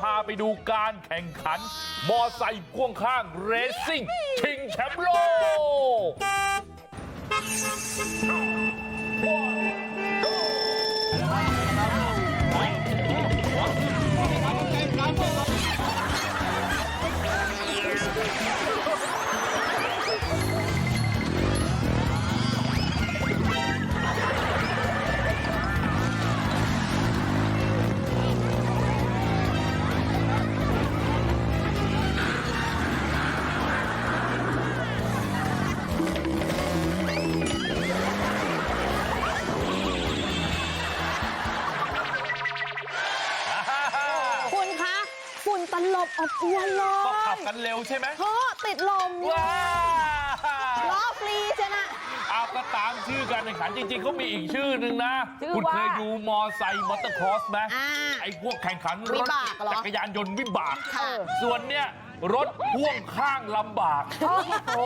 พาไปดูการแข่งขัน มอไซค์พ่วงข้างเรซซิ่งชิงแชมป์โลกเตลบอบอวนเลก็ขับยกันเร็วใช่ไหมเพราะติดลมเนี่ยว้าล้อฟรีใช่ไหมเอาก็ตามชื่อการแข่งขันจริงๆเขามีอีกชื่อหนึ่งนะ ชื่อคุณว่าเคยดูมอไซค์มอเตอร์ครอสไหมอ่าไอ้พวกแข่งขันรวิถบากเหรอ จักรยานยนต์วิบาก ค่ะ ส่วนเนี้ยรถพ่วงข้างลำบาก โอ้โห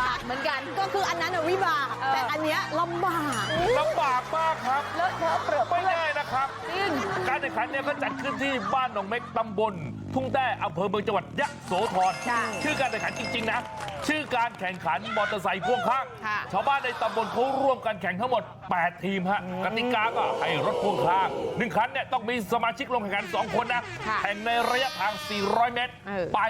บากเหมือนกันก็คืออันนั้นอะวิบาก แต่อันเนี้ยลำบาก ลำบากมากครับ เลอะเทอะเปรอะ ไม่แน่นะ แข่งขันเนี่ยเขาจัดขึ้นที่บ้านหนองเม็กตำบลทุ่งแต้อำเภอเมืองจังหวัดยะโสธรใช่ชื่อการแข่งขันจริงๆนะชื่อการแข่งขันมอเตอร์ไซค์พ่วงข้างค่ะชาวบ้านในตำบลเขาร่วมกันแข่งทั้งหมด 8 ทีมฮะกติกาก็ให้รถพ่วงข้างหนึ่งคันเนี่ยต้องมีสมาชิกลงแข่งขัน2คนนะค่ะแข่งในระยะทาง 400 เมตรเออไป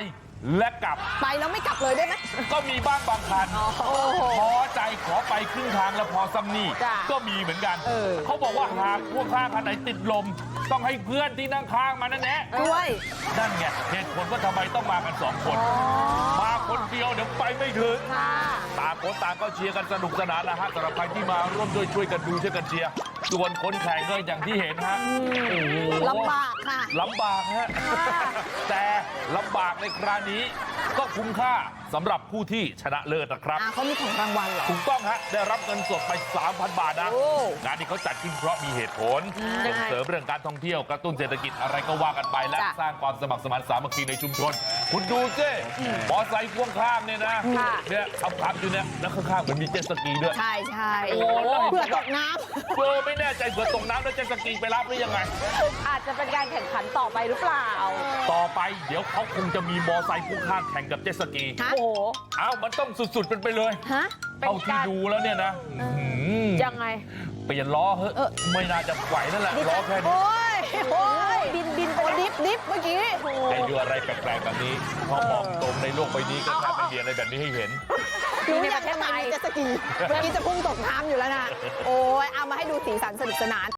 และกลับ ไปแล้วไม่กลับเลยได้ไหม ก็มีบ้างบางคันโอ้โหพอใจขอไปครึ่งทางแล้วพอซ้ำนี่จ้ะก็มีเหมือนกันเออ เขาบอกว่าหากพ่วงข้างคันไหนติดลม ต้องให้เพื่อนที่นั่งข้างมานั่นแหละด้วย นั่นไงเหตุผลว่าทำไมต้องมากันสองคน มาคนเดียวเดี๋ยวไปไม่ถึง ค่ะ ต่างคนต่างก็เชียร์กันสนุกสนานนะฮะสำหรับใครที่มาร่วมด้วยช่วยกันดูช่วยกันเชียร์ ส่วนคนแข่งก็อย่างที่เห็นฮะโอ้โหลำบากค่ะลำบากฮะค่ะแต่ลำบากในคราวนี้ก็คุ้มค่า สำหรับผู้ที่ชนะเลิศนะครับอ่าเขามีของรางวัลเหรอถูกต้องฮะได้รับเงินสดไป3,000บาทนะโอ้งานนี้เขาจัดขึ้นเพราะมีเหตุผลอืมส่งเสริมเรื่องการท่องเที่ยวกระตุ้นเศรษฐกิจอะไรก็ว่ากันไปและจ้ะสร้างความสมัครสมานสามัคคีในชุมชน คุณดูสิมอไซค์พ่วงข้างเนี่ยนะค่ะเนี่ยขับขับอยู่เนี่ยแล้วข้างๆเหมือนมีเจ็ตสกีด้วยใช่ใช่โอ้แล้วเห็นเผื่อตกน้เออไม่แน่ใจเผื่อตกน้ำแล้วเจ็ตสกีไปรับหรือยังไงอาจจะเป็นการแข่งขันต่อไปหรือเปล่า ต่อไปเดี๋ยวเขาคงจะมีมอไซค์พ่วงข้างแข่งกับเจ็ตสกีำฮะโอ้โหเอ้ามันต้องสุดๆเป็นไปเลยฮะเป็นเท่าที่การดูแล้วเนี่ยนะอื้อหือยังไงเปลี่ยนล้อเฮ้ยเออไม่น่าจะไหวนั่นแหละล้อแค่นี้โอ้ยโอ้ยดินดินโอ้ดิฟดิฟเมื่อกี้แต่อยู่อะไรแปลกๆแบบนี้พอบอกตรงในโลกใบนี้ก็แทบไม่มีอะไรแบบนี้ให้เห็นรู้ในยัปงระเทศทำไมไทยมีเจ็ตสกีเมื่อกี้จะพุ่งตกน้ำอยู่แล้วนะโอ้ยเอามาให้ดูสีสันสนุกสนาน